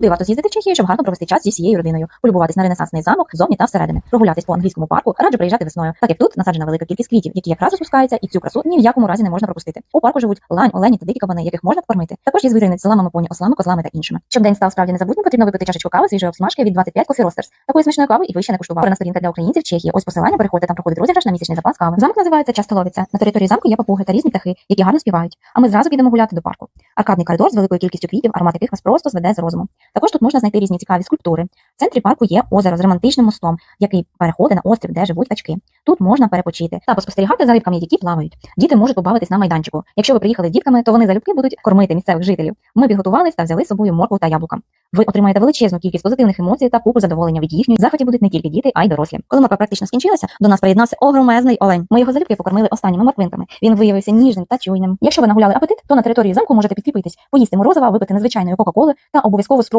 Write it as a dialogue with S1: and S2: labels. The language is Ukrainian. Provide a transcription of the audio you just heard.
S1: Де варто з'їздити в Чехію, щоб гарно провести час зі всією родиною, полюбуватись на ренесансний замок зовні та всередини, прогулятись по англійському парку, раджу приїжджати весною, так як тут насаджена велика кількість квітів, які якраз розпускаються, і цю красу ні в якому разі не можна пропустити. У парку живуть лань, олені та дикі кабани, яких можна покормити. Також є звірини з селами поні, ослами, козлами та іншими. Щоб день став справді незабутнім, потрібно випити чашечку кави свіжої обсмажки від 25 Coffee Roasters. Такої смачної кави і ви ще не куштували. Порна сторінка для українців Чехії. Ось посилання, переходьте, там проходить розіграш на місячний запас кави. Замок називається Частоловиця. На території замку є папуги та різні птахи, які гарно співають. А ми зразу підемо гуляти до парку. Аркадний коридор з великою кількістю квітів, аромат яких вас просто зведе з розуму. Також тут можна знайти різні цікаві скульптури. В центрі парку є озеро з романтичним мостом, який переходить на острів, де живуть качки. Тут можна перепочити та поспостерігати за рибками, які плавають. Діти можуть побавитись на майданчику. Якщо ви приїхали з дітками, то вони залюбки будуть кормити місцевих жителів. Ми підготувались та взяли з собою моркву та яблука. Ви отримаєте величезну кількість позитивних емоцій та купу задоволення від їхньої. В захваті будуть не тільки діти, а й дорослі. Коли морква практично скінчилася, до нас приєднався огромезний олень. Ми його залюбки покормили останніми морквинками. Він виявився ніжним та чуйним. Якщо ви нагуляли апетит, то на території замку можете підкріпитись, поїсти морозива, випити незвичайної кока-коли та обов'язково спробувати